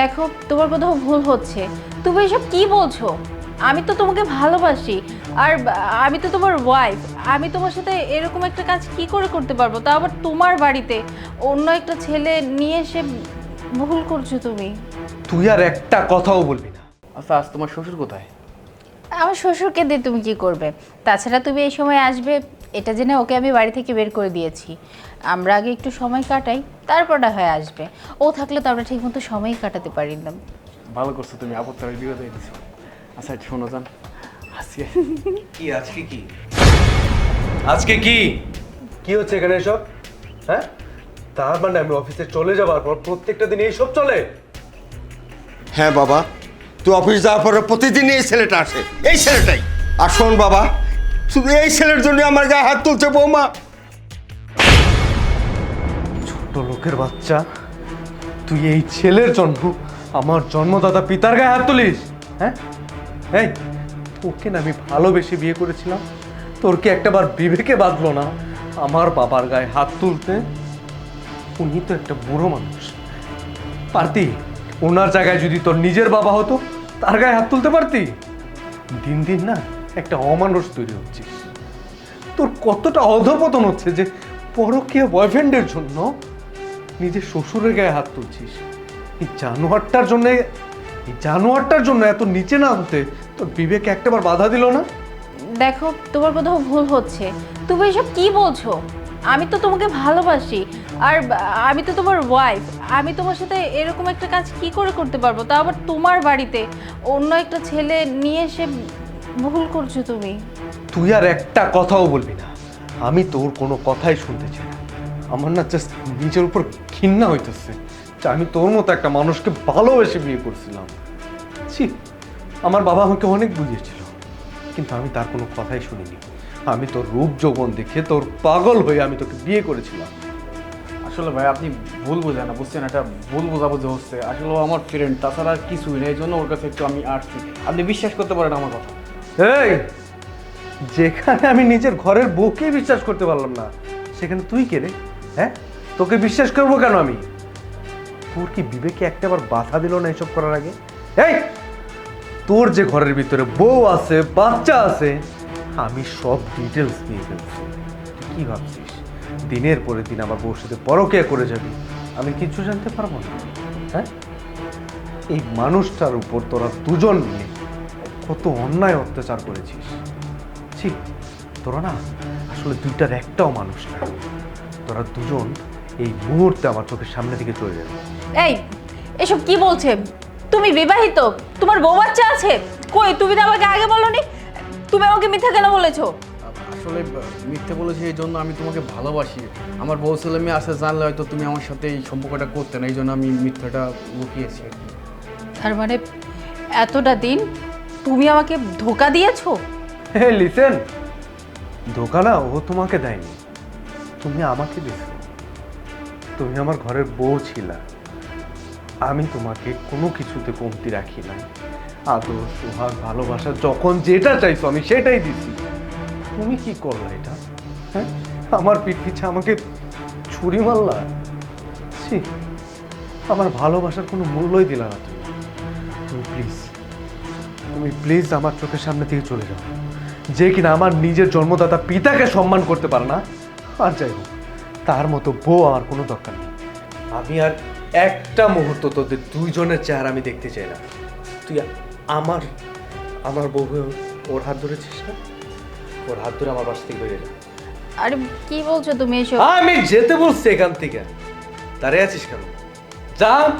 দেখো তোমার কোথাও ভুল হচ্ছে। তুমি এসব কি বলছো? আমি তো তোমাকে ভালোবাসি। আর আমি তো তোমার ওয়াইফ আমি তোমার সাথে এরকম একটা কাজ কি করে করতে পারব? তা আবার তোমার বাড়িতে অন্য একটা ছেলে নিয়ে এসে ভুল করছ তুমি। তুই আর একটা কথাও বলবি না। আচ্ছা আজ তোমার শ্বশুর কোথায়? আমার শ্বশুরকে দিয়ে তুমি কি করবে? তাছাড়া তুমি এই সময় আসবে এটা জেনে ওকে আমি বাড়ি থেকে বের করে দিয়েছি। আমরা আগে একটু সময় কাটাই তারপর না হয় আসবে। ও থাকলে তো আমরা ঠিকমতো সময় কাটাতে পারি না। ভালো করছ তুমি আপত্তার বিরোধ হয়ে দিছো আচ্ছা শোনো যান আজকে কি আজকে কি? আজকে কি? কি হচ্ছে এখানে এসব? হ্যাঁ? তার মানে আমি অফিসে চলে যাবার পর প্রত্যেকটা দিন এইসব চলে? হ্যাঁ বাবা। তুই অফিস যাওয়ার পরে প্রতিদিন এই ছেলেটা আসে। এই ছেলেটাই। আর শোন বাবা শুধু এই ছেলের জন্য আমার গায়ে হাত তুলছে বৌমা। ছোট লোকের বাচ্চা, তুই এই ছেলের জন্য আমার জন্মদাতা পিতার গায়ে হাত তুলিস হ্যাঁ? এই, তোকে না আমি ভালোবেসে বিয়ে করেছিলাম। তোর কি একটাবার বিবেকে বাঁধলো না আমার বাবার গায়ে হাত তুলতে? উনি তো একটা বুড়ো মানুষ। পারতি, ওনার জায়গায় যদি তোর নিজের বাবা হতো, তার গায়ে হাত তুলতে পারতি? দিন দিন না একটা অমানুষ তৈরি হচ্ছিস তোর কতটা অধপতন হচ্ছে যে পরকীয় বয়ফ্রেন্ডের জন্য নিজের শ্বশুরের গায়ে হাত তুলছিস। এই জানোয়ারটার জন্য, এই জানোয়ারটার জন্য এত নিচে না হতে তোর বিবেক একটাবার বাধা দিল না? দেখো, তোমার কোথাও ভুল হচ্ছে। তুমি এসব কি বলছো? আমি তো তোমাকে ভালোবাসি। আর আমি তো তোমার ওয়াইফ আমি তোমার সাথে এরকম একটা কাজ কি করে করতে পারব? তা আবার তোমার বাড়িতে। অন্য একটা ছেলে নিয়ে এসে ভুল করছ তুমি। তুই আর একটা কথাও বলবি না। আমি তোর কোনো কথাই শুনতে চাই না। আমার না জাস্ট নিজের উপর ঘৃণা হইতেছে যে আমি তোর মতো একটা মানুষকে ভালোবেসে বিয়ে করছিলাম। ছি আমার বাবা আমাকে অনেক বুঝিয়েছিল কিন্তু আমি তার কোনো কথাই শুনিনি। আমি তোর রূপ যৌবন দেখে তোর পাগল হয়ে আমি তোকে বিয়ে করেছিলাম। আসলে ভাই আপনি ভুল বোঝেন না বুঝছেন? এটা ভুল বোঝাবুঝি হচ্ছে। আসলে ও আমার ফ্রেন্ড তাছাড়া আর কিছুই নেই এই জন্য ওর কাছে একটু আমি আসছি আপনি বিশ্বাস করতে পারেন আমার কথা। এই, যেখানে আমি নিজের ঘরের বউকে বিশ্বাস করতে পারলাম না, সেখানে তুই কে রে? হ্যাঁ? তোকে বিশ্বাস করব কেন আমি? তোর কি বিবেকে একটা একটাবার বাধা দিল না এসব করার আগে? এই, তোর যে ঘরের ভিতরে বউ আছে, বাচ্চা আছে, আমি সব ডিটেলস নিয়ে ফেলছি। কি ভাবছিস? দিনের পরে দিন আমার বউর সাথে পরকিয়া করে যাবি? আমি কিছু জানতে পারব না। হ্যাঁ? এই মানুষটার উপর তোরা দুজন মিলে কত অন্যায় অত্যাচার করেছিস। ছি তোরা না আসলে দুইটার একটাও মানুষ না। তোরা দুজন এই মুহূর্তে আমার চোখের সামনে দিকে চলে যাবে। এই এসব কি বলছে? তুমি বিবাহিত তোমার বউ বাচ্চা আছে? কই তুমি তো আমাকে আগে বলনি তুমি আমাকে মিথ্যা কেন বলেছ? আসলে মিথ্যে বলেছি এই জন্য আমি তোমাকে ভালোবাসি। আমার বউ ছেলে মেয়ে আছে জানলে হয়তো তুমি আমার সাথে এই সম্পর্কটা করতে না এই জন্য আমি মিথ্যাটা লুকিয়েছি তার মানে এতটা দিন তুমি আমাকে ধোকা দিয়েছ? হে লিসেন ধোকা না, ও তোমাকে দেয়নি। তুমি আমাকে দিছো তুমি আমার ঘরের বউ ছিলা। আমি তোমাকে কোনো কিছুতে কমতি রাখি না আদর সোহাগ ভালোবাসা, যখন যেটা চাইছো আমি সেটাই দিছি তুমি কি করল এটা? হ্যাঁ? আমার পিঠ আমাকে ছুরি মারলা? ছি, আমার ভালোবাসার কোনো মূল্যই দিলা না তুমি প্লিজ আমার চোখের সামনে থেকে চলে যাও। যে কিনা আমার নিজের জন্মদাতা পিতাকে সম্মান করতে পারে না আর যাই হোক তার মতো বউ আমার কোনো দরকার নেই। আমি আর একটা মুহূর্ত তোদের দুইজনের চেহারা আমি দেখতে চাই না। তুই আমার আমার বউ হয়ে ওর হাত ধরেছিস না? ওর হাত ধরে আমার বাস থেকে বেরিয়ে যা। আরে কি বলছো তুমি এসব? আমি যেতে বলছি এখান থেকে। দাঁড়িয়ে আছিস কেন? যা।